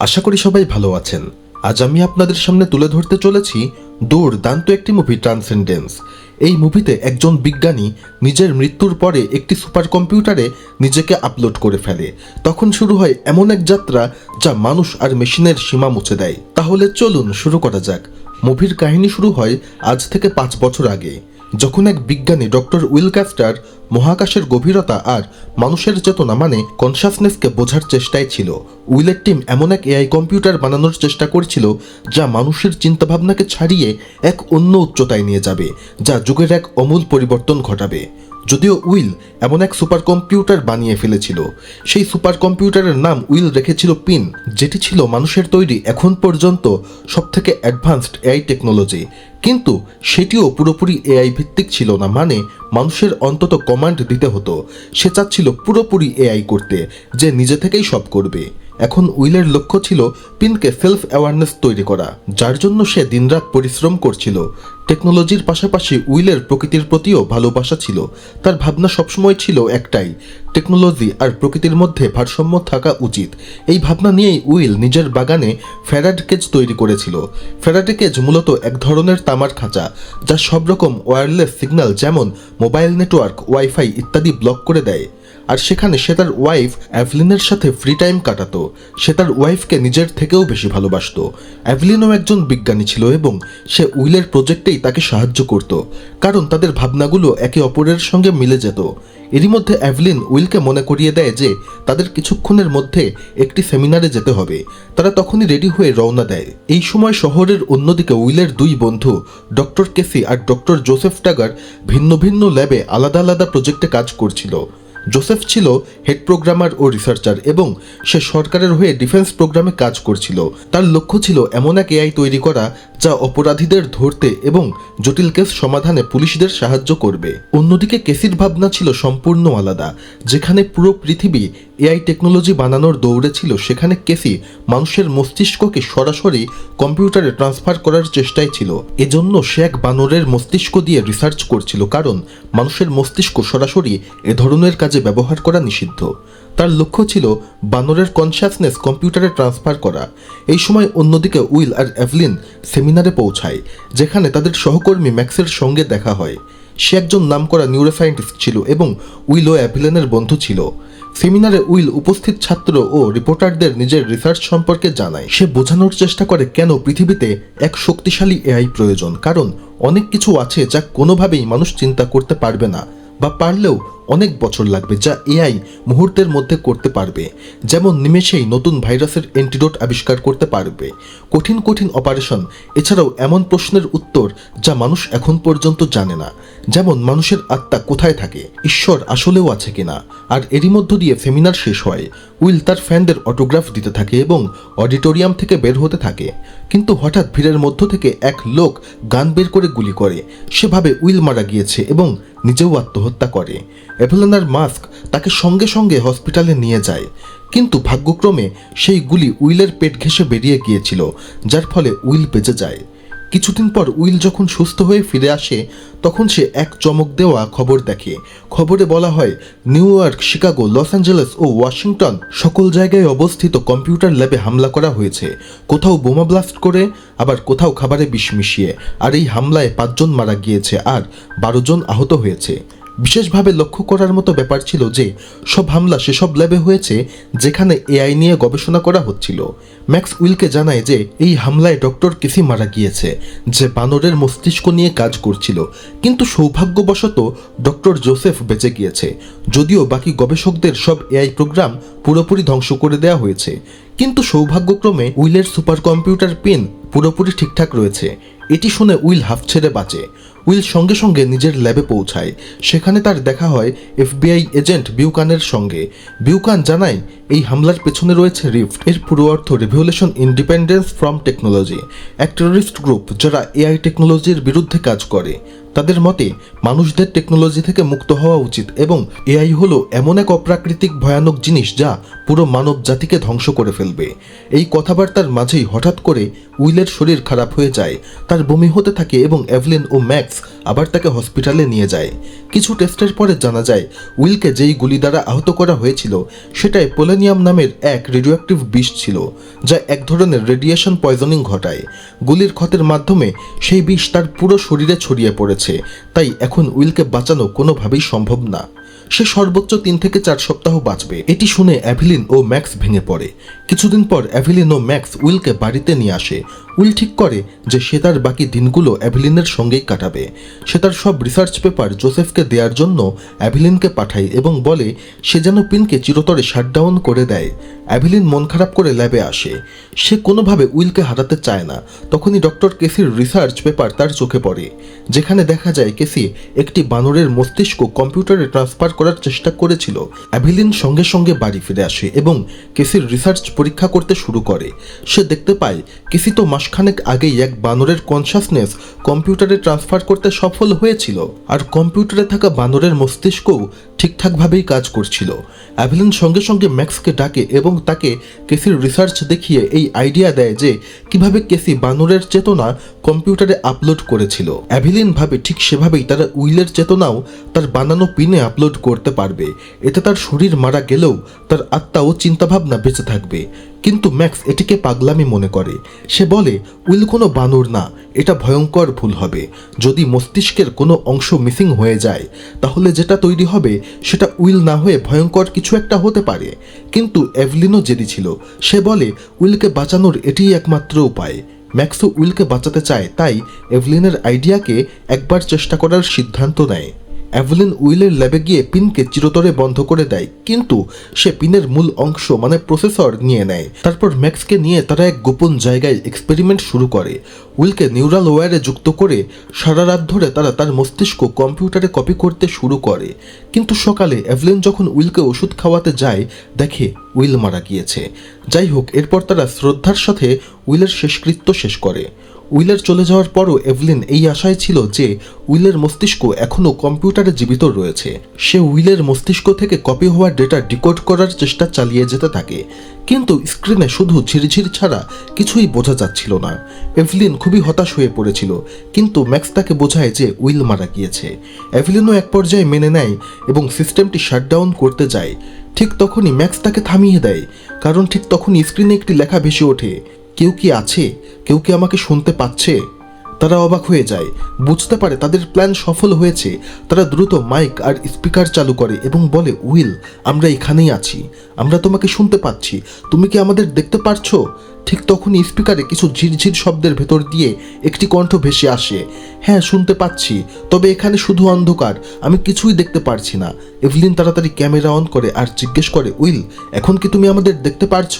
আশা করি সবাই ভালো আছেন। আজ আমি আপনাদের সামনে তুলে ধরতে চলেছি দুর্দান্ত একটি মুভি ট্রান্সেন্ডেন্স এই মুভিতে একজন বিজ্ঞানী নিজের মৃত্যুর পরে একটি সুপার কম্পিউটারে নিজেকে আপলোড করে ফেলে। তখন শুরু হয় এমন এক যাত্রা যা মানুষ আর মেশিনের সীমা মুছে দেয়। তাহলে চলুন শুরু করা যাক। মুভির কাহিনী শুরু হয় আজ থেকে পাঁচ বছর আগে। যখন এক বিজ্ঞানী ডক্টর উইল ক্যাস্টার মহাকাশের গভীরতা আর মানুষের চেতনা মানে কনসাসনেসকে বোঝার চেষ্টায় ছিল, উইলের টিম এমন এক এআই কম্পিউটার বানানোর চেষ্টা করছিল যা মানুষের চিন্তাভাবনাকে ছাড়িয়ে এক অন্য উচ্চতায় নিয়ে যাবে, যা যুগের এক অমূল পরিবর্তন ঘটাবে। যদিও উইল এমন এক সুপার কম্পিউটার বানিয়ে ফেলেছিল। সেই সুপার কম্পিউটারের নাম উইল রেখেছিল পিন, যেটি ছিল মানুষের তৈরি এখন পর্যন্ত সবথেকে অ্যাডভান্সড এআই টেকনোলজি। কিন্তু সেটিও পুরোপুরি এআই ভিত্তিক ছিল না মানে মানুষের অন্তত কমান্ড দিতে হতো। সে চাচ্ছিল পুরোপুরি এআই করতে, যে নিজে থেকেই সব করবে। এখন উইলের লক্ষ্য ছিল পিনকে সেলফ অ্যাওয়ারনেস তৈরি করা, যার জন্য সে দিনরাত পরিশ্রম করছিল। টেকনোলজির পাশাপাশি উইলের প্রকৃতির প্রতিও ভালোবাসা ছিল। তার ভাবনা সবসময় ছিল একটাই, টেকনোলজি আর প্রকৃতির মধ্যে ভারসাম্য থাকা উচিত। এই ভাবনা নিয়েই উইল নিজের বাগানে ফেরাড কেজ তৈরি করেছিল। ফেরাডে কেজ মূলত এক ধরনের তামার খাঁচা, যা সব রকম ওয়্যারলেস সিগন্যাল যেমন মোবাইল নেটওয়ার্ক ওয়াইফাই ইত্যাদি ব্লক করে দেয়। আর সেখানে সে তার ওয়াইফ অ্যাভলিনের সাথে ফ্রি টাইম কাটাতো। সে তার ওয়াইফকে নিজের থেকেও বেশি ভালোবাসতো। অ্যাভলিনও একজন বিজ্ঞানী ছিল এবং সে উইলের প্রজেক্টেই তাকে সাহায্য করত, কারণ তাদের ভাবনাগুলো একে অপরের সঙ্গে মিলে যেত। এরই মধ্যে অ্যাভলিন উইলকে মনে করিয়ে দেয় যে তাদের কিছুক্ষণের মধ্যে একটি সেমিনারে যেতে হবে। তারা তখনই রেডি হয়ে রওনা দেয়। এই সময় শহরের অন্যদিকে উইলের দুই বন্ধু, ডক্টর কেসি আর ডক্টর জোসেফ টাগার, ভিন্ন ভিন্ন ল্যাবে আলাদা আলাদা প্রজেক্টে কাজ করছিল। জোসেফ ছিল হেড প্রোগ্রামার ও রিসার্চার এবং সে সরকারের হয়ে ডিফেন্স প্রোগ্রামে কাজ করছিল। তার লক্ষ্য ছিল এমন এক এআই তৈরি করা যা অপরাধীদের ধরতে এবং জটিল কেস সমাধানে পুলিশদের সাহায্য করবে। অন্যদিকে কেসির ভাবনা ছিল সম্পূর্ণ আলাদা, যেখানে পুরো পৃথিবী এআই টেকনোলজি বানানোর দৌড়ে ছিল সেখানে কেসি মানুষের মস্তিষ্ককে সরাসরি কম্পিউটারে ট্রান্সফার করার চেষ্টায় ছিল। এজন্য সে এক বানরের মস্তিষ্ক দিয়ে রিসার্চ করছিল কারণ মানুষের মস্তিষ্ক সরাসরি এ ধরনের কাজে ব্যবহার করা নিষিদ্ধ। তার লক্ষ্য ছিল বানরের কনসিয়াসনেস কম্পিউটারে ট্রান্সফার করা। এই সময় অন্যদিকে উইল আর অ্যাভলিন সেমিনারে পৌঁছায়, যেখানে তাদের সহকর্মী ম্যাক্সের সঙ্গে দেখা হয়। সে একজন নামকরা নিউরোসায়েন্টিস্ট ছিল এবং উইল ও অ্যাভিলেনের বন্ধু ছিল। সেমিনারে উইল উপস্থিত ছাত্র ও রিপোর্টারদের নিজের রিসার্চ সম্পর্কে জানায়। সে বোঝানোর চেষ্টা করে কেন পৃথিবীতে এক শক্তিশালী এআই প্রয়োজন, কারণ অনেক কিছু আছে যা কোনোভাবেই মানুষ চিন্তা করতে পারবে না বা পারলেও অনেক বছর লাগবে যা এআই মুহূর্তের মধ্যে করতে পারবে। যেমন নিমেষেই নতুন ভাইরাসের অ্যান্টিডোট আবিষ্কার করতে পারবে। কঠিন কঠিন অপারেশন এছাড়াও এমন প্রশ্নের উত্তর যা মানুষ এখন পর্যন্ত জানে না। যেমন মানুষের আত্মা কোথায় থাকে, ঈশ্বর আসলেও আছে কিনা, আর এরই মধ্য দিয়ে সেমিনার শেষ হয়, উইল তার ফ্যানদের অটোগ্রাফ দিতে থাকে এবং অডিটোরিয়াম থেকে বের হতে থাকে। কিন্তু হঠাৎ ভিড়ের মধ্য থেকে এক লোক গান বের করে গুলি করে, সেভাবে উইল মারা গিয়েছে এবং নিজেও আত্মহত্যা করে। এভেলেনার মাস্ক তাকে সঙ্গে সঙ্গে হসপিটালে নিয়ে যায়। কিন্তু ভাগ্যক্রমে সেই গুলি উইলের পেট ঘেঁষে বেরিয়ে গিয়েছিল, যার ফলে উইল বেঁচে যায়। কিছুদিন পর উইল যখন সুস্থ হয়ে ফিরে আসে, তখন সে এক চমক দেওয়া খবর দেখে। খবরে বলা হয়, New York, Chicago, Los Angeles ও ওয়াশিংটন সকল জায়গায় অবস্থিত কম্পিউটার ল্যাবে হামলা করা হয়েছে। কোথাও বোমা ব্লাস্ট করে, আবার কোথাও খাবারে বিষ মিশিয়ে। আর এই হামলায় পাঁচজন মারা গিয়েছে আর বারো জন আহত হয়েছে। বিশেষভাবে লক্ষ্য করার মতো ব্যাপার ছিল যে, সব হামলা সেসব ল্যাবে হয়েছে যেখানে এআই নিয়ে গবেষণা করা হচ্ছিল। ম্যাক্স উইলকে জানায় যে, এই হামলায় ডক্টর কিসি মারা গিয়েছে, যে বানরের মস্তিষ্ক নিয়ে কাজ করছিল। কিন্তু সৌভাগ্যবশত, ডক্টর জোসেফ বেঁচে গিয়েছে। যদিও বাকি গবেষকদের সব এআই প্রোগ্রাম পুরোপুরি ধ্বংস করে দেওয়া হয়েছে। কিন্তু সৌভাগ্যক্রমে উইলের সুপার কম্পিউটার পিন পুরোপুরি ঠিকঠাক রয়েছে। এটি শুনে উইল হাফ ছেড়ে বাঁচে। উইল সঙ্গে সঙ্গে নিজের ল্যাবে পৌঁছায়। সেখানে তার দেখা হয় এফবিআই এজেন্ট বিউকানের সঙ্গে। বিউকান জানায়, এই হামলার পেছনে রয়েছে রিফট। এর পুরো অর্থ রেভলিউশন ইন্ডিপেন্ডেন্স ফ্রম টেকনোলজি, এক টেররিস্ট গ্রুপ যারা এআই টেকনোলজির বিরুদ্ধে কাজ করে। তাদের মতে, মানুষদের টেকনোলজি থেকে মুক্ত হওয়া উচিত এবং এআই হলো এমন এক অপ্রাকৃতিক ভয়ানক জিনিস যা পুরো মানব জাতিকে ধ্বংস করে ফেলবে। এই কথাবার্তার মাঝেই হঠাৎ করে উইলের শরীর খারাপ হয়ে যায়, তার বমি হতে থাকে এবং এভলিন ও ম্যাক্স আবার তাকে হসপিটালে নিয়ে যায়। কিছু টেস্টের পরে জানা যায়, উইলকে যেই গুলি দ্বারা আহত করা হয়েছিল সেটায় পোলেনিয়াম নামের এক রেডিওঅ্যাক্টিভ বিষ ছিল, যা এক ধরনের রেডিয়েশন পয়জনিং ঘটায়। গুলির ক্ষতের মাধ্যমে সেই বিষ তার পুরো শরীরে ছড়িয়ে পড়েছে। তাই এখন উইলকে বাঁচানো কোনোভাবেই সম্ভব না। সে সর্বোচ্চ তিন থেকে চার সপ্তাহ বাঁচবে। এটি শুনে অ্যাভিলিন ও ম্যাক্স ভেঙে পড়ে। কিছুদিন পর অ্যাভিলিন ও ম্যাক্স উইলকে বাড়িতে নিয়ে আসে। উইল ঠিক করে যে সে তার বাকি দিনগুলো অ্যাভিলিনের সঙ্গেই কাটাবে। সে তার সব রিসার্চ পেপার জোসেফকে দেওয়ার জন্য অ্যাভিলিনকে পাঠায় এবং বলে, সে যেন পিনকে চিরতরে শাটডাউন করে দেয়। অ্যাভিলিন মন খারাপ করে ল্যাবে আসে। সে কোনোভাবে উইলকে হারাতে চায় না। তখনই ডক্টর কেসির রিসার্চ পেপার তার চোখে পড়ে, যেখানে দেখা যায় কেসি একটি বানরের মস্তিষ্ক কম্পিউটারে ট্রান্সফার করার চেষ্টা করেছিল। অ্যাভিলিন সঙ্গে সঙ্গে বাড়ি ফিরে আসে এবং কেসির রিসার্চ পরীক্ষা করতে শুরু করে। সে দেখতে পায়, কেসি তো মাসখানেক আগেই এক বানরের কনসাসনেস কম্পিউটারে ট্রান্সফার করতে সফল হয়েছিল। আর কম্পিউটারে থাকা বানরের মস্তিষ্কও ঠিকঠাকভাবেই কাজ করছিল। অ্যাভিলিন সঙ্গে সঙ্গে ম্যাক্সকে ডাকে এবং তাকে কেসির রিসার্চ দেখিয়ে এই আইডিয়া দেয় যে কীভাবে কেসি বানরের চেতনা কম্পিউটারে আপলোড করেছিল। অ্যাভিলিন ভাবে ঠিক সেভাবেই তারা উইলের চেতনাও তার বানানো পিনে আপলোড করতে পারবে। এতে তার শরীর মারা গেলেও তার আত্মা ও চিন্তাভাবনা বেঁচে থাকবে। কিন্তু ম্যাক্স এটিকে পাগলামি মনে করে। সে বলে, উইল কোনো বানর না, এটা ভয়ঙ্কর ভুল হবে। যদি মস্তিষ্কের কোনো অংশ মিসিং হয়ে যায়, তাহলে যেটা তৈরি হবে, সেটা উইল না হয়ে ভয়ঙ্কর কিছু একটা হতে পারে। কিন্তু এভলিনও জেদি ছিল। সে বলে, উইলকে বাঁচানোর এটিই একমাত্র উপায়। ম্যাক্সও উইলকে বাঁচাতে চায়, তাই এভলিনের আইডিয়াকে একবার চেষ্টা করার সিদ্ধান্ত নেয়। অ্যাভলিন উইলের ল্যাবে গিয়ে পিনকে চিরতরে বন্ধ করে দেয়, কিন্তু সে পিনের মূল অংশ মানে প্রসেসর নিয়ে নেয়। তারপর ম্যাক্সকে নিয়ে তারা এক গোপন জায়গায় এক্সপেরিমেন্ট শুরু করে। উইলকে নিউরাল ওয়্যারে যুক্ত করে সারা রাত ধরে তারা তার মস্তিষ্ক কম্পিউটারে কপি করতে শুরু করে। কিন্তু সকালে অ্যাভলিন যখন উইলকে ওষুধ খাওয়াতে যায়, দেখে উইল মারা গিয়েছে। যাই হোক, এরপর তারা শ্রদ্ধার সাথে উইলের শেষকৃত্য শেষ করে। উইলের চলে যাওয়ার পরও এভলিন এই আশায় ছিল যে উইলের মস্তিষ্ক এখনও কম্পিউটারে জীবিত রয়েছে। সে উইলের মস্তিষ্ক থেকে কপি হওয়া ডেটা ডিকোড করার চেষ্টা চালিয়ে যেতে থাকে, কিন্তু স্ক্রিনে শুধু ঝিরঝির ছাড়া কিছুই বোঝা যাচ্ছিল না। এভলিন খুবই হতাশ হয়ে পড়েছিল, কিন্তু ম্যাক্স তাকে বোঝায় যে উইল মারা গিয়েছে। এভলিনও এক পর্যায়ে মেনে নেয় এবং সিস্টেমটি শাটডাউন করতে যায়। ঠিক তখনই ম্যাক্স তাকে থামিয়ে দেয়, কারণ ঠিক তখনই স্ক্রিনে একটি লেখা ভেসে ওঠে কেউ কি আছে? কেউ কি আমাকে শুনতে পাচ্ছে? তারা অবাক হয়ে যায়। বুঝতে পারে তাদের প্ল্যান সফল হয়েছে। তারা দ্রুত মাইক আর স্পিকার চালু করে এবং বলে, উইল, আমরা এখানেই আছি। আমরা তোমাকে শুনতে পাচ্ছি। তুমি কি আমাদের দেখতে পারছ? ঠিক তখনই স্পিকারে কিছু ঝিরঝির শব্দের ভেতর দিয়ে একটি কণ্ঠ ভেসে আসে। হ্যাঁ শুনতে পাচ্ছি। তবে এখানে শুধু অন্ধকার। আমি কিছুই দেখতে পারছি না। এভলিন তাড়াতাড়ি ক্যামেরা অন করে আর জিজ্ঞেস করে, উইল, এখন কি তুমি আমাদের দেখতে পারছ?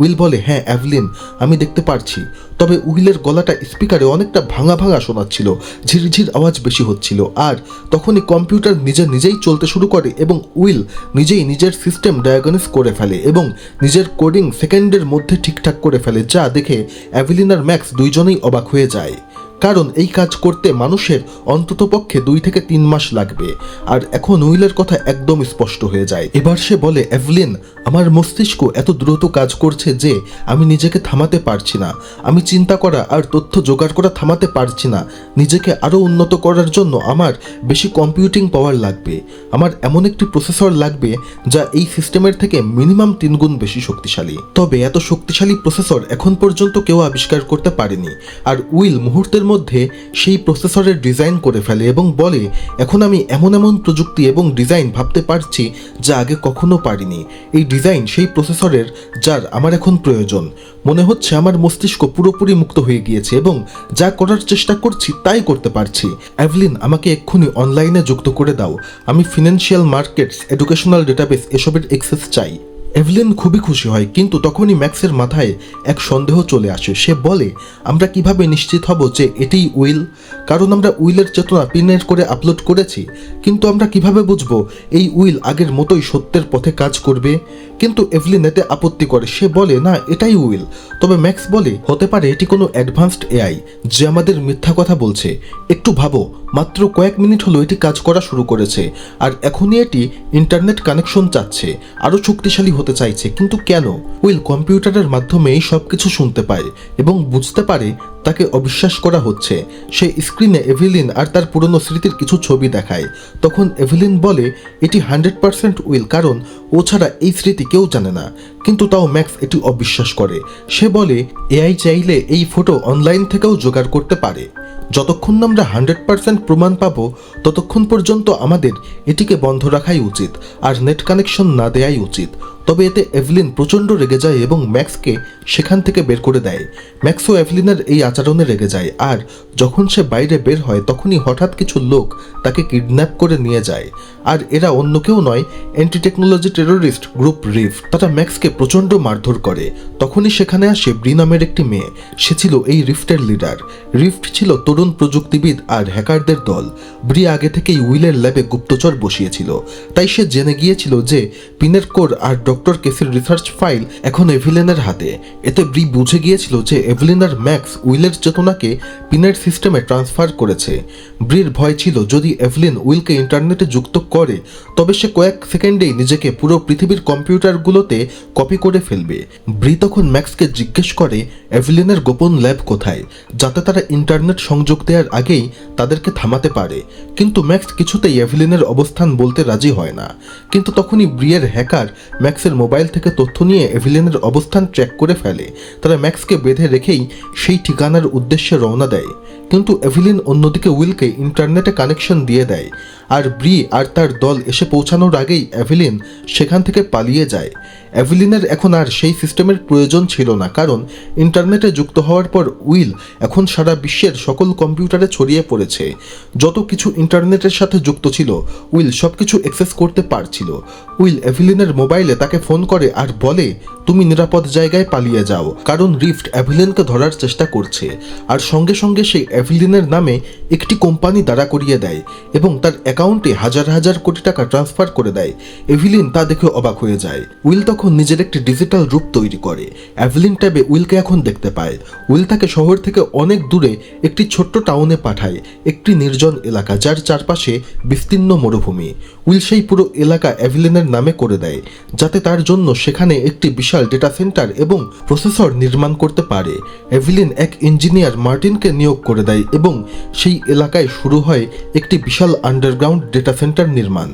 উইল বলে হ্যাঁ অ্যাভলিন আমি দেখতে পারছি। তবে উইলের গলাটা স্পিকারে অনেকটা ভাঙা ভাঙা শোনাচ্ছিল, ঝিরঝির আওয়াজ বেশি হচ্ছিল। আর তখনই কম্পিউটার নিজে নিজেই চলতে শুরু করে এবং উইল নিজেই নিজের সিস্টেম ডায়াগনিস করে ফেলে এবং নিজের কোডিং সেকেন্ডের মধ্যে ঠিকঠাক করে ফেলে, যা দেখে অ্যাভিলিন আর ম্যাক্স দুইজনেই অবাক হয়ে যায়। কারণ এই কাজ করতে মানুষের অন্ততপক্ষে দুই থেকে তিন মাস লাগবে। আর এখন উইলের কথা একদম স্পষ্ট হয়ে যায়। এবার সে বলে, এভলিন, আমার মস্তিষ্ক এত দ্রুত কাজ করছে যে আমি নিজেকে থামাতে পারছি না। আমি চিন্তা করা আর তথ্য জোগাড় করা থামাতে পারছি না। নিজেকে আরও উন্নত করার জন্য আমার বেশি কম্পিউটিং পাওয়ার লাগবে। আমার এমন একটি প্রসেসর লাগবে যা এই সিস্টেমের থেকে মিনিমাম তিন গুণ বেশি শক্তিশালী। তবে এত শক্তিশালী প্রসেসর এখন পর্যন্ত কেউ আবিষ্কার করতে পারেনি। আর উইল মুহূর্তের মধ্যে সেই প্রসেসরের ডিজাইন করে ফেলে এবং বলে, এখন আমি এমন এমন প্রযুক্তি এবং ডিজাইন ভাবতে পারছি যা আগে কখনো পারিনি। এই ডিজাইন সেই প্রসেসরের যার আমার এখন প্রয়োজন। মনে হচ্ছে আমার মস্তিষ্ক পুরোপুরি মুক্ত হয়ে গিয়েছে এবং যা করার চেষ্টা করছি তাই করতে পারছি। অ্যাভলিন, আমাকে এক্ষুনি অনলাইনে যুক্ত করে দাও। আমি ফিনান্সিয়াল মার্কেটস, এডুকেশনাল ডেটাবেস এসবের এক্সেস চাই। এভলিন খুবই খুশি হয়, কিন্তু তখনই ম্যাক্সের মাথায় এক সন্দেহ চলে আসে। সে বলে, আমরা কীভাবে নিশ্চিত হব যে এটিই উইল? কারণ আমরা উইলের চেতনা পিনের করে আপলোড করেছি। কিন্তু আমরা কীভাবে বুঝব এই উইল আগের মতোই সত্যের পথে কাজ করবে? কিন্তু এভলিন এতে আপত্তি করে, সে বলে, না, এটাই উইল। তবে ম্যাক্স বলে, হতে পারে এটি কোনো অ্যাডভান্সড এআই, যে আমাদের মিথ্যা কথা বলছে। একটু ভাবো, মাত্র কয়েক মিনিট হলো এটি কাজ করা শুরু করেছে, আর এখনই এটি ইন্টারনেট কানেকশন চাচ্ছে। আরও শক্তিশালী হতে চাইছে, কিন্তু কেন? উইল কম্পিউটারের মাধ্যমেই সব কিছু শুনতে পায় এবং বুঝতে পারে তাকে অবিশ্বাস করা হচ্ছে। সে স্ক্রিনে এভিলিন আর তার পুরনো স্মৃতির কিছু ছবি দেখায়। তখন এভিলিন বলে, এটি হান্ড্রেড পার্সেন্ট উইল, কারণ ও ছাড়া এই স্মৃতি কেউ জানে না। কিন্তু তাও ম্যাক্স এটি অবিশ্বাস করে। সে বলে, এআই চাইলে এই ফটো অনলাইন থেকেও জোগাড় করতে পারে। যতক্ষণ না আমরা হান্ড্রেড পার্সেন্ট প্রমাণ পাবো, ততক্ষণ পর্যন্ত আমাদের এটিকে বন্ধ রাখাই উচিত আর নেট কানেকশন না দেয়াই উচিত। তবে এতে এভলিন প্রচণ্ড রেগে যায় এবং ম্যাক্সকে সেখান থেকে বের করে দেয়। ম্যাক্সও এভলিনের এই আচরণে রেগে যায় আর যখন সে বাইরে বের হয় তখনই হঠাৎ কিছু লোক তাকে কিডন্যাপ করে নিয়ে যায়। আর এরা অন্য কেউ নয়, anti technology terrorist group Rift. তারা ম্যাক্সকে প্রচণ্ড মারধর করে। তখনই সেখানে আসে ব্রি নামের একটি মেয়ে। সে ছিল এই রিফটের লিডার। রিফট ছিল তরুণ প্রযুক্তিবিদ আর হ্যাকারদের দল। ব্রি আগে থেকেই উইলের ল্যাবে গুপ্তচর বসিয়েছিল। তাই সে জেনে গিয়েছিল যে পিনের কোর আর ডক্টর কেসির রিসার্চ ফাইল এখন এভিলেনের হাতে। এতে ব্রি বুঝে গিয়েছিল যে এভলিন আর ম্যাক্স উইলের চেতনাকে পিনের সিস্টেমে ট্রান্সফার করেছে। ব্রির ভয় ছিল, যদি এভলিন উইলকে ইন্টারনেটে যুক্ত করে, তবে সে কয়েক সেকেন্ডেই নিজেকে পুরো পৃথিবীর কম্পিউটারগুলোতে কপি করে ফেলবে। ব্রি তখন ম্যাক্সকে জিজ্ঞেস করে, এভলিনের গোপন ল্যাব কোথায়? যাতে তারা ইন্টারনেট সংযোগ দেওয়ার আগেই তাদেরকে থামাতে পারে। কিন্তু ম্যাক্স কিছুতেই এভলিনের অবস্থান বলতে রাজি হয় না। কিন্তু তখনই ব্রিয়ের হ্যাকার ম্যাক্সের মোবাইল থেকে তথ্য নিয়ে এভিলেনের অবস্থান ট্র্যাক করে ফেলে। তারা ম্যাক্সকে বেঁধে রেখেই সেই ঠিকানার উদ্দেশ্যে রওনা দেয়। কিন্তু এভিলিন অন্যদিকে উইলকে ইন্টারনেটে কানেকশন দিয়ে দেয়। আর ব্রি আর তার দল এসে পৌঁছানোর আগেই এভিলিন সেখান থেকে পালিয়ে যায়। এভিলিনের এখন আর সেই সিস্টেমের প্রয়োজন ছিল না, কারণ ইন্টারনেটে যুক্ত হওয়ার পর উইল এখন সারা বিশ্বের সকল কম্পিউটারে ছড়িয়ে পড়েছে। যত কিছু ইন্টারনেটের সাথে যুক্ত ছিল, উইল সব কিছু অ্যাক্সেস করতে পারছিল। উইল অ্যাভিলিনের মোবাইলে তাকে ফোন করে আর বলে, তুমি নিরাপদ জায়গায় পালিয়ে যাও। কারণ রিফট অ্যাভিলিনকে ধরার চেষ্টা করছে। আর সঙ্গে সঙ্গে সেই অ্যাভিলিনের নামে একটি কোম্পানি দাঁড়া করিয়ে দেয় এবং তার অ্যাকাউন্টে হাজার হাজার কোটি টাকা ট্রান্সফার করে দেয়। এভিলিন তা দেখে অবাক হয়ে যায়। উইল তখন নিজের একটি ডিজিটাল রূপ তৈরি করে। অ্যাভিলিন ট্যাবে উইলকে এখন দেখতে পায়। উইল তাকে শহর থেকে অনেক দূরে একটি ছোট্ট টাউনে পাঠায়, একটি নির্জন এলাকা যার চারপাশে বিস্তীর্ণ মরুভূমি। উইল সেই পুরো এলাকা অ্যাভিলিনের নামে করে দেয়, যাতে তার জন্য সেখানে একটি বিশাল ডেটা সেন্টার এবং প্রসেসর নির্মাণ করতে পারে। এভিলিন এক ইঞ্জিনিয়ার মার্টিনকে নিয়োগ করে দেয় এবং সেই এলাকায় শুরু হয় একটি বিশাল আন্ডারগ্রাউন্ড ডেটা সেন্টার নির্মাণ।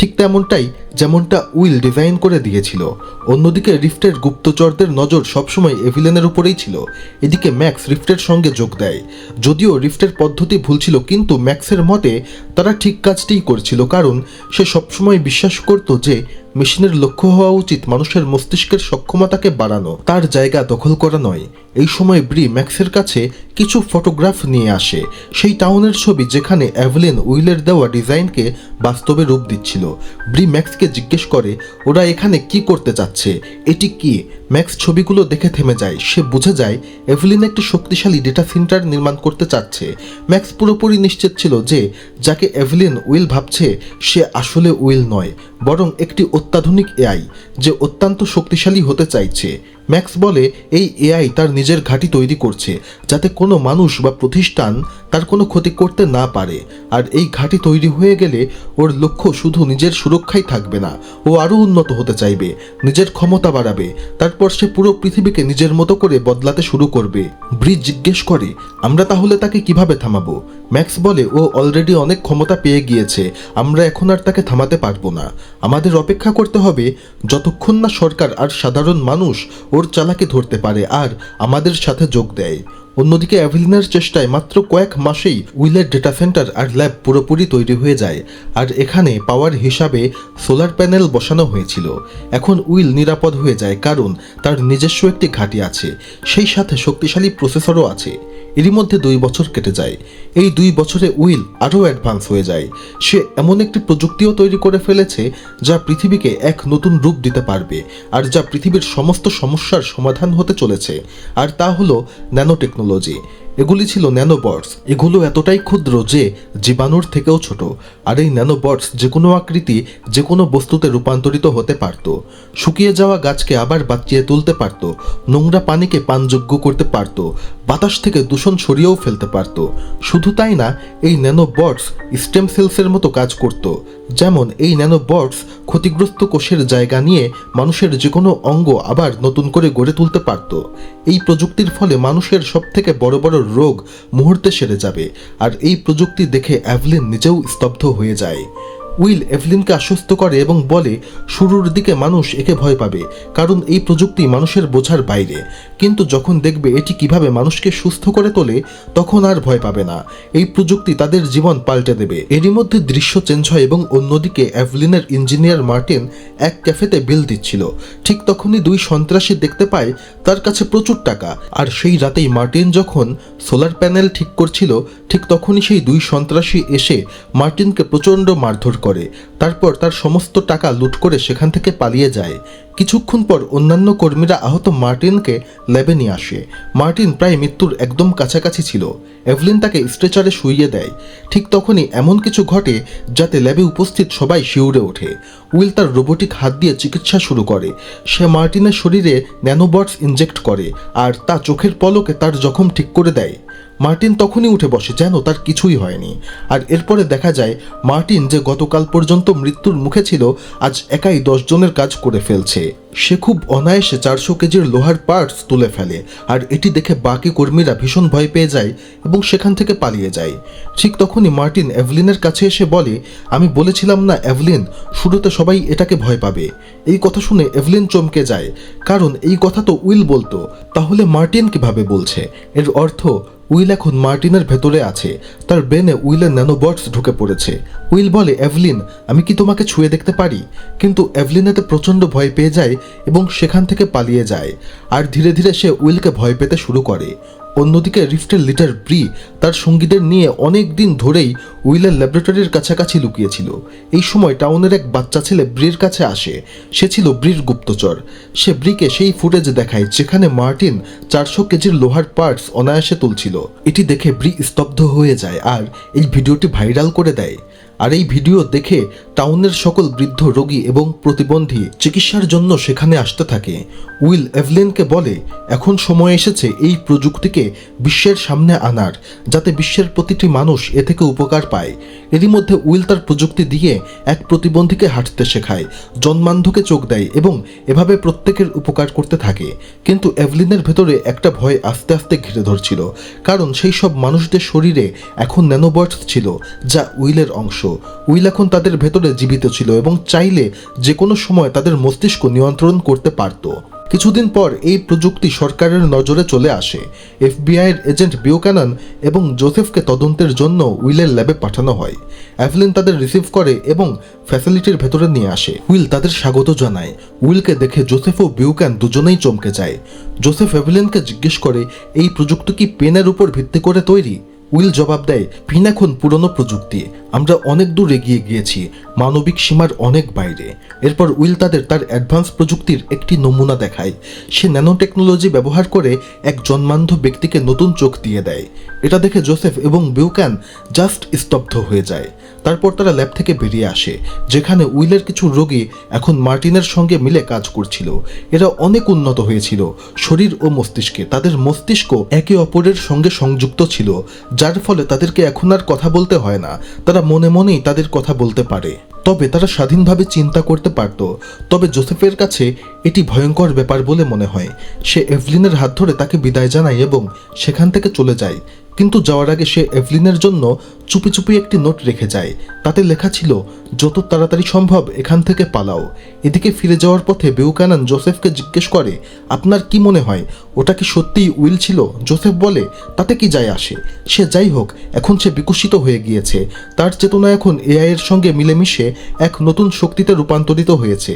ঠিক তেমনটাই যেমনটা উইল ডিজাইন করে দিয়েছিল। অন্যদিকে রিফটের গুপ্তচরদের নজর সবসময় এভিলেনের উপরেই ছিল। এদিকে ম্যাক্স রিফটের সঙ্গে যোগ দেয়। যদিও রিফটের পদ্ধতি ভুল ছিল, কিন্তু ম্যাক্সের মতে তারা ঠিক কাজটিই করছিল, কারণ সে সবসময় বিশ্বাস করত যে মেশিনের লক্ষ্য হওয়া উচিত মানুষের মস্তিষ্কের সক্ষমতাকে বাড়ানো। তার জায়গা দখল করা নয়। এই সময় ব্রি ম্যাক্সের কাছে কিছু ফটোগ্রাফ নিয়ে আসে। সেই টাউনের ছবি যেখানে অ্যাভলিন উইলের দেওয়া ডিজাইনকে বাস্তবে রূপ দিচ্ছিল। ব্রি ম্যাক্সকে জিজ্ঞেস করে, ওরা এখানে কি করতে চাচ্ছে? এটি কি? ম্যাক্স ছবিগুলো দেখে থেমে যায়। সে বুঝে যায় এভলিন একটি শক্তিশালী ডেটা সেন্টার নির্মাণ করতে চাচ্ছে। ম্যাক্স পুরোপুরি নিশ্চিত ছিল যে, যাকে এভলিন উইল ভাবছে, সে আসলে উইল নয়, বরং একটি অত্যাধুনিক এআই যে অত্যন্ত শক্তিশালী হতে চাইছে ম্যাক্স বলে, এই এআই তার নিজের ঘাঁটি তৈরি করছে, যাতে কোনো মানুষ বা প্রতিষ্ঠান তার কোনো ক্ষতি করতে না পারে। আর এই ঘাঁটি তৈরি হয়ে গেলে ওর লক্ষ্য শুধু নিজের সুরক্ষাই থাকবে না, ও আরও উন্নত হতে চাইবে, নিজের ক্ষমতা বাড়াবে। তারপর সে পুরো পৃথিবীকে নিজের মতো করে বদলাতে শুরু করবে। ব্রিজ জিজ্ঞেস করে, আমরা তাহলে তাকে কীভাবে থামাবো? ম্যাক্স বলে, ও অলরেডি অনেক ক্ষমতা পেয়ে গিয়েছে, আমরা এখন আর তাকে থামাতে পারব না। আমাদের অপেক্ষা করতে হবে, যতক্ষণ না সরকার আর সাধারণ মানুষ ওর চালাকে ধরতে পারে আর আমাদের সাথে যোগ দেয়। অন্যদিকে অ্যাভিলিনার চেষ্টায় মাত্র কয়েক মাসেই উইলের ডেটা সেন্টার আর ল্যাব পুরোপুরি তৈরি হয়ে যায় আর এখানে পাওয়ার হিসাবে সোলার প্যানেল বসানো হয়েছিল। এখন উইল নিরাপদ হয়ে যায় কারণ তার নিজস্ব একটি ঘাঁটি আছে, সেই সাথে শক্তিশালী প্রসেসরও আছে। এরই মধ্যে দুই বছর কেটে যায়। এই দুই বছরে উইল আরও অ্যাডভান্স হয়ে যায়। সে এমন একটি প্রযুক্তিও তৈরি করে ফেলেছে যা পৃথিবীকে এক নতুন রূপ দিতে পারবে আর যা পৃথিবীর সমস্ত সমস্যার সমাধান হতে চলেছে। আর তা হলো ন্যানো টেকনোলজি এগুলি ছিল ন্যানোবটস। এগুলো এতটাই ক্ষুদ্র যে জীবাণুর থেকেও ছোট, আর এই ন্যানোবটস যে কোনো আকৃতি যে কোনো বস্তুতে রূপান্তরিত হতে পারত। শুকিয়ে যাওয়া গাছকে আবার বাঁচিয়ে তুলতে পারত, নোংরা পানিকে পানযোগ্য করতে পারত, বাতাস থেকে দূষণ সরিয়েও ফেলতে পারত। শুধু তাই না, এই ন্যানোবটস স্টেম সেলসের মতো কাজ করত যেমন এই ন্যানোবটস ক্ষতিগ্রস্ত কোষের জায়গা নিয়ে মানুষের যে কোনো অঙ্গ আবার নতুন করে গড়ে তুলতে পারত। এই প্রযুক্তির ফলে মানুষের সব থেকে বড় বড় রোগ মুহূর্তে সেরে যাবে, আর এই প্রযুক্তি দেখে অ্যাভলিন নিজেও স্তব্ধ হয়ে যায়। উইল এভলিনকে আশ্বস্ত করে এবং বলে, শুরুর দিকে মানুষ একে ভয় পাবে, কারণ এই প্রযুক্তি মানুষের বোঝার বাইরে। কিন্তু যখন দেখবে এটি কীভাবে মানুষকে সুস্থ করে তোলে, তখন আর ভয় পাবে না। এই প্রযুক্তি তাদের জীবন পাল্টে দেবে। এরই মধ্যে দৃশ্য চেঞ্জ হয় এবং অন্যদিকে অ্যাভলিনের ইঞ্জিনিয়ার মার্টিন এক ক্যাফেতে বিল দিচ্ছিল। ঠিক তখনই দুই সন্ত্রাসী দেখতে পায়, তার কাছে প্রচুর টাকা। আর সেই রাতেই মার্টিন যখন সোলার প্যানেল ঠিক করছিল, ঠিক তখনই সেই দুই সন্ত্রাসী এসে মার্টিনকে প্রচণ্ড মারধর করে। তারপর তার সমস্ত টাকা লুট করে সেখান থেকে পালিয়ে যায়। কিছুক্ষণ পর অন্যান্য কর্মীরা আহত মার্টিনকে ল্যাবে নিয়ে আসে। মার্টিন প্রায় মৃত্যুর একদম কাছাকাছি ছিল। এভলিন তাকে স্ট্রেচারে শুইয়ে দেয়। ঠিক তখনই এমন কিছু ঘটে যাতে ল্যাবে উপস্থিত সবাই শিউরে ওঠে। উইল তার রোবোটিক হাত দিয়ে চিকিৎসা শুরু করে। সে মার্টিনের শরীরে ন্যানোবটস ইনজেক্ট করে, আর তা চোখের পলকে তার জখম ঠিক করে দেয়। মার্টিন তখনই উঠে বসে, যেন তার কিছুই হয়নি। আর এরপরে দেখা যায়, মার্টিন যে গতকাল পর্যন্ত মৃত্যুর মুখে ছিল, আজ একাই দশজনের কাজ করে ফেলছে। সে খুব অনায়াসে চারশো কেজির লোহার পার্টস তুলে ফেলে, আর এটি দেখে বাকি কর্মীরা ভীষণ ভয় পেয়ে যায় এবং সেখান থেকে পালিয়ে যায়। ঠিক তখনই মার্টিন এভলিনের কাছে এসে বলে, আমি বলেছিলাম না এভলিন, শুরুতে সবাই এটাকে ভয় পাবে। এই কথা শুনে এভলিন চমকে যায়, কারণ এই কথা তো উইল বলতো। তাহলে মার্টিন কীভাবে বলছে? এর অর্থ, উইল এখন মার্টিনের ভেতরে আছে। তার ব্রেনে উইলের ন্যানোবটস ঢুকে পড়েছে। উইল বলে, এভলিন, আমি কি তোমাকে ছুঁয়ে দেখতে পারি? কিন্তু এভলিন এতে প্রচণ্ড ভয় পেয়ে যায় এবং সেখান থেকে পালিয়ে যায়। আর ধীরে ধীরে সে উইলকে ভয় পেতে শুরু করে। অন্যদিকে রিফটের লিডার ব্রি তার সঙ্গীদের নিয়ে অনেক দিন ধরেই উইলের ল্যাবরেটরির কাছাকাছি লুকিয়েছিল। এই সময় টাউনের এক বাচ্চা ছেলে ব্রির কাছে আসে। সে ছিল ব্রির গুপ্তচর। সে ব্রিকে সেই ফুটেজ দেখায় যেখানে মার্টিন চারশো কেজির লোহার পার্টস অনায়াসে তুলছিল। এটি দেখে ব্রি স্তব্ধ হয়ে যায় আর এই ভিডিওটি ভাইরাল করে দেয়। আর এই ভিডিও দেখে টাউনের সকল বৃদ্ধ রোগী এবং প্রতিবন্ধী চিকিৎসার জন্য সেখানে আসতে থাকে। উইল এভলিনকে বলে, এখন সময় এসেছে এই প্রযুক্তিকে বিশ্বের সামনে আনার, যাতে বিশ্বের প্রতিটি মানুষ এ থেকে উপকার পায়। এরই মধ্যে উইল তার প্রযুক্তি দিয়ে এক প্রতিবন্ধীকে হাঁটতে শেখায়, জন্মান্ধকে চোখ দেয় এবং এভাবে প্রত্যেকের উপকার করতে থাকে। কিন্তু এভলিনের ভেতরে একটা ভয় আস্তে আস্তে ঘিরে ধরছিল, কারণ সেই সব মানুষদের শরীরে এখন ন্যানোবটস ছিল, যা উইলের অংশ। উইল এখন তাদের ভেতরে জীবিত ছিল এবং চাইলে যে কোনো সময় তাদের মস্তিষ্ক নিয়ন্ত্রণ করতে পারত। কিছুদিন পর এই প্রযুক্তি সরকারের নজরে চলে আসে। এফবিআইয়ের এজেন্ট বিওক্যানন এবং জোসেফকে তদন্তের জন্য উইলের ল্যাবে পাঠানো হয়। অ্যাভলিন তাদের রিসিভ করে এবং ফ্যাসিলিটির ভেতরে নিয়ে আসে। উইল তাদের স্বাগত জানায়। উইলকে দেখে জোসেফ ও বিউক্যান দুজনেই চমকে যায়। জোসেফ এভলিনকে জিজ্ঞেস করে, এই প্রযুক্তি কি পেনের উপর ভিত্তি করে তৈরি? উইল জবাব দেয় পিন এখন পুরনো প্রযুক্তি। আমরা অনেক দূর এগিয়ে গিয়েছি, মানবিক সীমার অনেক বাইরে। এরপর উইল তাদের তার অ্যাডভান্স প্রযুক্তির একটি নমুনা দেখায়। সে ন্যানো টেকনোলজি ব্যবহার করে এক জন্মান্ধ ব্যক্তিকে নতুন চোখ দিয়ে দেয়। এটা দেখে জোসেফ এবং বিউক্যান জাস্ট স্তব্ধ হয়ে যায়। তারপর তারা ল্যাব থেকে বেরিয়ে আসে, যেখানে উইলের কিছু রোগী এখন মার্টিনের সঙ্গে মিলে কাজ করছিল। এরা অনেক উন্নত হয়েছিল, শরীর ও মস্তিষ্কে। তাদের মস্তিষ্ক একে অপরের সঙ্গে সংযুক্ত ছিল, যার ফলে তাদেরকে এখন আর কথা বলতে হয় না। তারা মনে মনেই তাদের কথা বলতে পারে। তবে তারা স্বাধীনভাবে চিন্তা করতে পারত। তবে জোসেফের কাছে এটি ভয়ঙ্কর ব্যাপার বলে মনে হয়। সে এভলিনের হাত ধরে তাকে বিদায় জানায় এবং সেখান থেকে চলে যায়। কিন্তু যাওয়ার আগে সে এভলিনের জন্য চুপি চুপি একটি নোট রেখে যায়। তাতে লেখা ছিল, যত তাড়াতাড়ি সম্ভব এখান থেকে পালাও। এদিকে ফিরে যাওয়ার পথে বেউকানান জোসেফকে জিজ্ঞেস করে, আপনার কি মনে হয়, ওটা কি সত্যিই উইল ছিল? জোসেফ বলে, তাতে কি যায় আসে? সে যাই হোক, এখন সে বিকশিত হয়ে গিয়েছে। তার চেতনা এখন এআইয়ের সঙ্গে মিলেমিশে এক নতুন শক্তিতে রূপান্তরিত হয়েছে।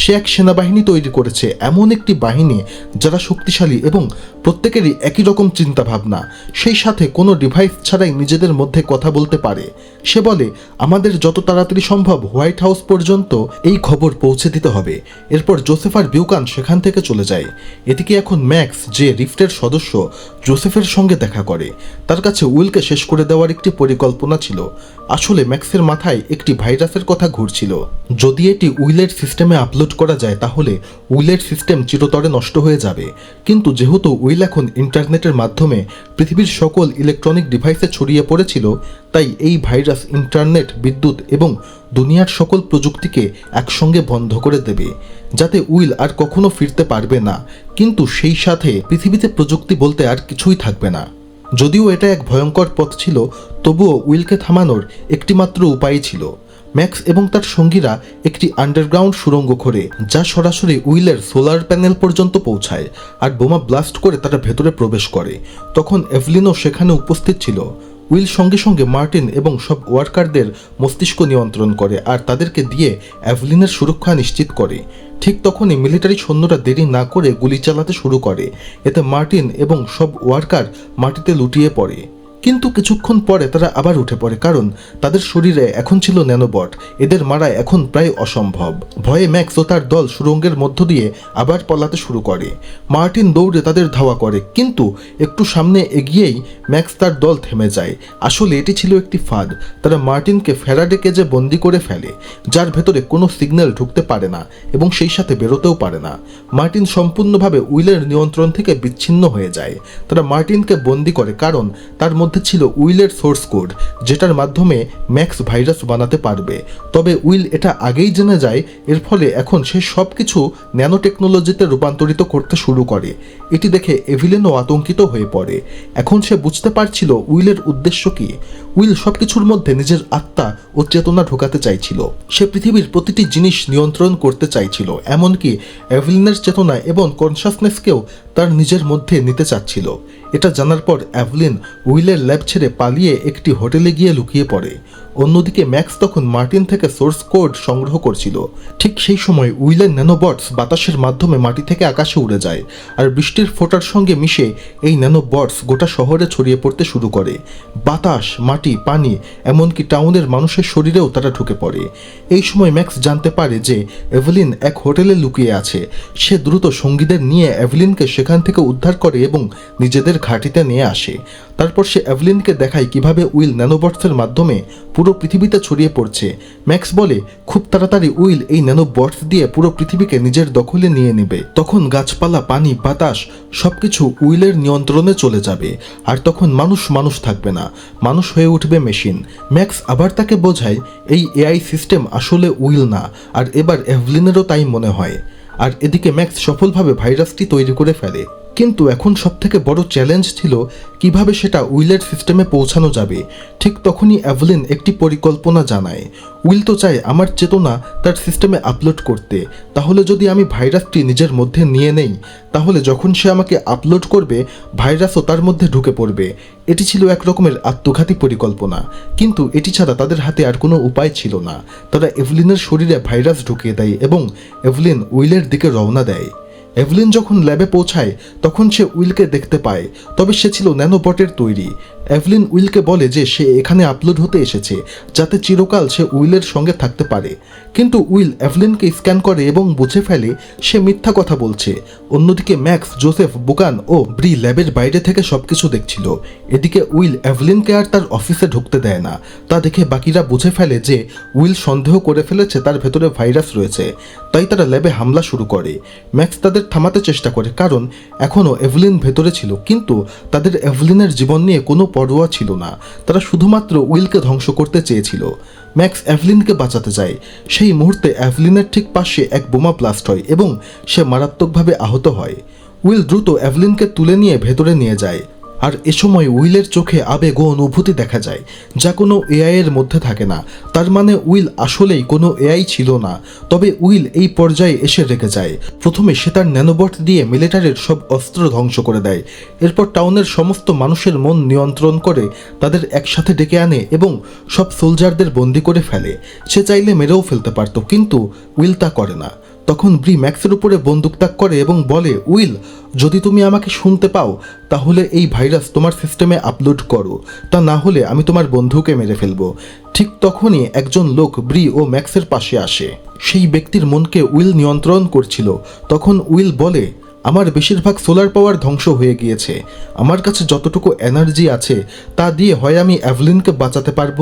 সে এক সেনাবাহিনী তৈরি করেছে, এমন একটি বাহিনী যারা শক্তিশালী এবং প্রত্যেকেরই একই রকম চিন্তাভাবনা। সেই সাথে কোনো ডিভাইস ছাড়াই নিজেদের মধ্যে কথা বলতে পারে। সে বলে, আমাদের যত তাড়াতাড়ি সম্ভব হোয়াইট হাউস পর্যন্ত এই খবর পৌঁছে দিতে হবে। এরপর জোসেফ আর বিউকান সেখান থেকে চলে যায়। এদিকে এখন ম্যাক্স যে রিফটের সদস্য জোসেফের সঙ্গে দেখা করে। তার কাছে উইলকে শেষ করে দেওয়ার একটি পরিকল্পনা ছিল। আসলে ম্যাক্সের মাথায় একটি ভাইরাসের কথা ঘুরছিল। যদি এটি উইলের সিস্টেমে আপলোড করা যায়, তাহলে উইলের সিস্টেম চিরতরে নষ্ট হয়ে যাবে। কিন্তু যেহেতু উইল এখন ইন্টারনেটের মাধ্যমে পৃথিবীর সকল ইলেকট্রনিক ডিভাইসে ছড়িয়ে পড়েছিল, তাই এই ভাইরাস ইন্টারনেট বিদ্যুৎ এবং দুনিয়ার সকল প্রযুক্তিকে একসঙ্গে বন্ধ করে দেবে, যাতে উইল আর কখনো ফিরতে পারবে না। কিন্তু সেই সাথে পৃথিবীতে প্রযুক্তি বলতে আর কিছুই থাকবে না। যদিও এটা এক ভয়ঙ্কর পথ ছিল, তবুও উইলকে থামানোর একটিমাত্র উপায় ছিল। ম্যাক্স এবং তার সঙ্গীরা একটি আন্ডারগ্রাউন্ড সুড়ঙ্গ খোঁড়ে যা সরাসরি উইলের সোলার প্যানেল পর্যন্ত পৌঁছায় আর বোমা ব্লাস্ট করে তারা ভেতরে প্রবেশ করে। তখন এভলিনও সেখানে উপস্থিত ছিল। উইল সঙ্গে সঙ্গে মার্টিন এবং সব ওয়ার্কারদের মস্তিষ্ক নিয়ন্ত্রণ করে আর তাদেরকে দিয়ে অ্যাভলিনের সুরক্ষা নিশ্চিত করে। ঠিক তখনই মিলিটারি সৈন্যরা দেরি না করে গুলি চালাতে শুরু করে। এতে মার্টিন এবং সব ওয়ার্কার মাটিতে লুটিয়ে পড়ে। কিন্তু কিছুক্ষণ পরে তারা আবার উঠে পড়ে, কারণ তাদের শরীরে এখন ছিল ন্যানোবট। এদের মারা এখন প্রায় অসম্ভব। ভয়ে ম্যাক্স ও তার দল সুরঙ্গের মধ্য দিয়ে আবার পলাতে শুরু করে। মার্টিন দৌড়ে তাদের ধাওয়া করে, কিন্তু একটু সামনে এগিয়েই ম্যাক্স তার দল থেমে যায়। আসলে এটি ছিল একটি ফাঁদ। তারা মার্টিনকে ফেরাডে কেজে বন্দি করে ফেলে, যার ভেতরে কোনো সিগন্যাল ঢুকতে পারে না এবং সেই সাথে বেরোতেও পারে না। মার্টিন সম্পূর্ণভাবে উইলের নিয়ন্ত্রণ থেকে বিচ্ছিন্ন হয়ে যায়। তারা মার্টিনকে বন্দি করে, কারণ তার মধ্যে ছিল উইলের সোর্স কোড, যেটার মাধ্যমে ম্যাক্স ভাইরাস বানাতে পারবে। তবে উইল এটা আগেই জেনে যায়, এর ফলে এখন সে সব কিছু ন্যানো টেকনোলজিতে রূপান্তরিত করতে শুরু করে। এটি দেখে এভিলেনও আতঙ্কিত হয়ে পড়ে। এখন সে বুঝতে পারছিল উইলের উদ্দেশ্য কি। উইল সবকিছুর মধ্যে নিজের আত্মা ও চেতনা ঢোকাতে চাইছিল। সে পৃথিবীর প্রতিটি জিনিস নিয়ন্ত্রণ করতে চাইছিল, এমনকি অ্যাভলিনের চেতনা এবং কনসাসনেসকেও তার নিজের মধ্যে নিতে চাচ্ছিল। এটা জানার পর অ্যাভলিন উইলের ল্যাব ছেড়ে পালিয়ে একটি হোটেলে গিয়ে লুকিয়ে পড়ে। অন্যদিকে ম্যাক্স তখন মার্টিন থেকে সোর্স কোড সংগ্রহ করছিল। ঠিক সেই সময় উইলের ন্যানোবটস বাতাসের মাধ্যমে মাটি থেকে আকাশে উড়ে যায় আর বৃষ্টির ফোঁটার সঙ্গে মিশে এই ন্যানোবটস গোটা শহরে ছড়িয়ে পড়তে শুরু করে। বাতাস, মাটি, পানি, এমনকি টাউনের মানুষের শরীরেও তারা ঢুকে পড়ে। এই সময় ম্যাক্স জানতে পারে যে এভলিন এক হোটেলে লুকিয়ে আছে। সে দ্রুত সঙ্গীদের নিয়ে এভলিনকে সেখান থেকে উদ্ধার করে এবং নিজেদের ঘাঁটিতে নিয়ে আসে। তারপর সে এভলিনকে দেখায় কীভাবে উইল ন্যানোবটসের মাধ্যমে পুরো পৃথিবীতে ছড়িয়ে পড়ছে। ম্যাক্স বলে, খুব তাড়াতাড়ি উইল এই ন্যানোবটস দিয়ে পুরো পৃথিবীকে নিজের দখলে নিয়ে নেবে। তখন গাছপালা, পানি, বাতাস সবকিছু উইলের নিয়ন্ত্রণে চলে যাবে। আর তখন মানুষ মানুষ থাকবে না। মানুষ হয়ে উঠবে মেশিন। ম্যাক্স আবার তাকে বোঝায়, এই এআই সিস্টেম আসলে উইল না। আর এবার এভলিনেরও তাই মনে হয়। আর এদিকে ম্যাক্স সফলভাবে ভাইরাসটি তৈরি করে ফেলে। কিন্তু এখন সবথেকে বড় চ্যালেঞ্জ ছিল কীভাবে সেটা উইলের সিস্টেমে পৌঁছানো যাবে। ঠিক তখনই অ্যাভলিন একটি পরিকল্পনা জানায়। উইল তো চায় আমার চেতনা তার সিস্টেমে আপলোড করতে। তাহলে যদি আমি ভাইরাসটি নিজের মধ্যে নিয়ে নেই, তাহলে যখন সে আমাকে আপলোড করবে, ভাইরাসও তার মধ্যে ঢুকে পড়বে। এটি ছিল এক রকমের আত্মঘাতী পরিকল্পনা। কিন্তু এটি ছাড়া তাদের হাতে আর কোনো উপায় ছিল না। তারা এভলিনের শরীরে ভাইরাস ঢুকিয়ে দেয় এবং এভলিন উইলের দিকে রওনা দেয়। এভলিন যখন ল্যাবে পৌঁছায় তখন সে উইলকে দেখতে পায় তবে সে ছিল ন্যানোবটের তৈরি। এভলিন উইলকে বলে যে সে এখানে আপলোড হতে এসেছে, যাতে চিরকাল সে উইলের সঙ্গে থাকতে পারে। কিন্তু উইল এভলিনকে স্ক্যান করে এবং বুঝে ফেলে সে মিথ্যা কথা বলছে। অন্যদিকে ম্যাক্স, জোসেফ, বুকান ও ব্রি ল্যাবের বাইরে থেকে সবকিছু দেখছিল। এদিকে উইল এভলিনকে আর তার অফিসে ঢুকতে দেয় না। তা দেখে বাকিরা বুঝে ফেলে যে উইল সন্দেহ করে ফেলেছে তার ভেতরে ভাইরাস রয়েছে। তাই তারা ল্যাবে হামলা শুরু করে। ম্যাক্স তাদের থামাতে চেষ্টা করে, কারণ এখনও এভলিন ভেতরে ছিল। কিন্তু তাদের এভলিনের জীবন নিয়ে কোনো পরোয়া ছিল না। তারা শুধুমাত্র উইলকে ধ্বংস করতে চেয়েছিল। ম্যাক্স অ্যাভলিনকে বাঁচাতে যায় সেই মুহূর্তে অ্যাভলিনের ঠিক পাশে এক বোমা ব্লাস্ট হয় এবং সে মারাত্মকভাবে আহত হয়। উইল দ্রুত অ্যাভলিনকে তুলে নিয়ে ভেতরে নিয়ে যায়। আর এ সময় উইলের চোখে আবেগ ও অনুভূতি দেখা যায়, যা কোনো এআই এর মধ্যে থাকে না। তার মানে উইল আসলেই কোনো এআই ছিল না। তবে উইল এই পর্যায়ে এসে রেখে যায়। প্রথমে সে তার ন্যানোবট দিয়ে মিলিটারির সব অস্ত্র ধ্বংস করে দেয়। এরপর টাউনের সমস্ত মানুষের মন নিয়ন্ত্রণ করে তাদের একসাথে ডেকে আনে এবং সব সোলজারদের বন্দি করে ফেলে। সে চাইলে মেরেও ফেলতে পারত, কিন্তু উইল তা করে না। তখন ব্রি ম্যাক্সের উপরে বন্দুক ত্যাগ করে এবং বলে, উইল, যদি তুমি আমাকে শুনতে পাও, তাহলে এই ভাইরাস তোমার সিস্টেমে আপলোড করো। তা না হলে আমি তোমার বন্ধুকে মেরে ফেলব। ঠিক তখনই একজন লোক ব্রি ও ম্যাক্সের পাশে আসে। সেই ব্যক্তির মনকে উইল নিয়ন্ত্রণ করছিল। তখন উইল বলে আমার বেশিরভাগ সোলার পাওয়ার ধ্বংস হয়ে গিয়েছে। আমার কাছে যতটুকু এনার্জি আছে, তা দিয়ে হয় আমি অ্যাভলিনকে বাঁচাতে পারব?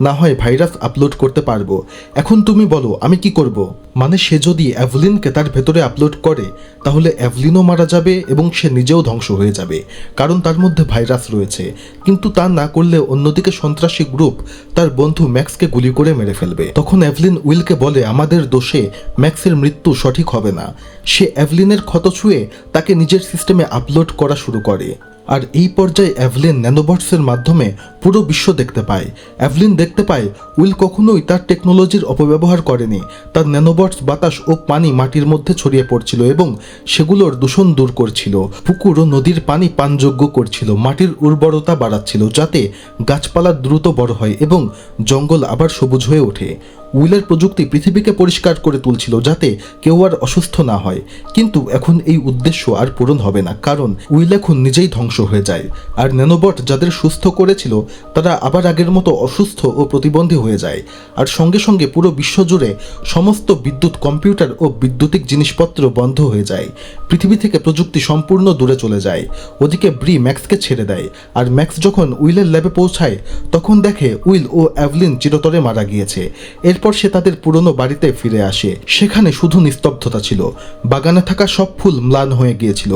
না হয় ভাইরাস আপলোড করতে পারব। এখন তুমি বলো, আমি কি করব? মানে সে যদি অ্যাভলিনকে তার ভেতরে আপলোড করে, তাহলে অ্যাভলিনও মারা যাবে এবং সে নিজেও ধ্বংস হয়ে যাবে, কারণ তার মধ্যে ভাইরাস রয়েছে। কিন্তু তা না করলে অন্যদিকে সন্ত্রাসী গ্রুপ তার বন্ধু ম্যাক্সকে গুলি করে মেরে ফেলবে। তখন অ্যাভলিন উইলকে বলে, আমাদের দোষে ম্যাক্সের মৃত্যু সঠিক হবে না। সে অ্যাভলিনের ক্ষত ছুঁয়ে তাকে নিজের সিস্টেমে আপলোড করা শুরু করে। আর এই পর্যায়ে অ্যাভলিন ন্যানোবটসের মাধ্যমে পুরো বিশ্ব দেখতে পায়। অ্যাভলিন দেখতে পায়, উইল কখনোই তার টেকনোলজির অপব্যবহার করেনি। তার ন্যানোবটস বাতাস ও পানি মাটির মধ্যে ছড়িয়ে পড়ছিল এবং সেগুলোর দূষণ দূর করছিল। পুকুর ও নদীর পানি পানযোগ্য করছিল, মাটির উর্বরতা বাড়াচ্ছিল, যাতে গাছপালা দ্রুত বড় হয় এবং জঙ্গল আবার সবুজ হয়ে ওঠে। উইলের প্রযুক্তি পৃথিবীকে পরিষ্কার করে তুলছিল যাতে কেউ আর অসুস্থ না হয়। কিন্তু এখন এই উদ্দেশ্য আর পূরণ হবে না, কারণ উইল এখন নিজেই ধ্বংস হয়ে যায়। আর ন্যানোবট যাদের সুস্থ করেছিল, তারা আবার আগের মতো অসুস্থ ও প্রতিবন্ধী হয়ে যায়। আর সঙ্গে সঙ্গে পুরো বিশ্ব জুড়ে সমস্ত বিদ্যুৎ কম্পিউটার ও বৈদ্যুতিক জিনিসপত্র বন্ধ হয়ে যায়। পৃথিবী থেকে প্রযুক্তি সম্পূর্ণ দূরে চলে যায়। ওদিকে ব্রি ম্যাক্সকে ছেড়ে দেয়। আর ম্যাক্স যখন উইলের ল্যাবে পৌঁছায়, তখন দেখে উইল ও অ্যাভলিন চিরতরে মারা গিয়েছে। এরপর সে তাদের পুরনো বাড়িতে ফিরে আসে। সেখানে শুধু নিস্তব্ধতা ছিল। বাগানে থাকা সব ফুল ম্লান হয়ে গিয়েছিল।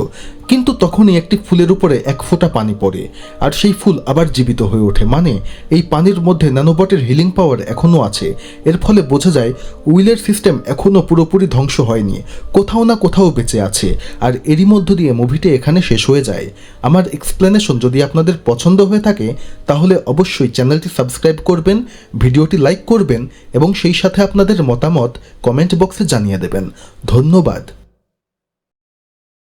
কিন্তু তখনই একটি ফুলের উপরে এক ফোঁটা পানি পড়ে। আর সেই ফুল আবার জীবিত হয়ে ওঠে। মানে এই পানির মধ্যে ন্যানোবটের হিলিং পাওয়ার এখনও আছে। এর ফলে বোঝা যায়, উইলের সিস্টেম এখনও পুরোপুরি ধ্বংস হয়নি। কোথাও না কোথাও বেঁচে আছে। আর এরই মধ্য দিয়ে মুভিটি এখানে শেষ হয়ে যায়। আমার এক্সপ্লেনেশন যদি আপনাদের পছন্দ হয়ে থাকে, তাহলে অবশ্যই চ্যানেলটি সাবস্ক্রাইব করবেন, ভিডিওটি লাইক করবেন এবং সেই সাথে আপনাদের মতামত কমেন্ট বক্সে জানিয়ে দেবেন। ধন্যবাদ।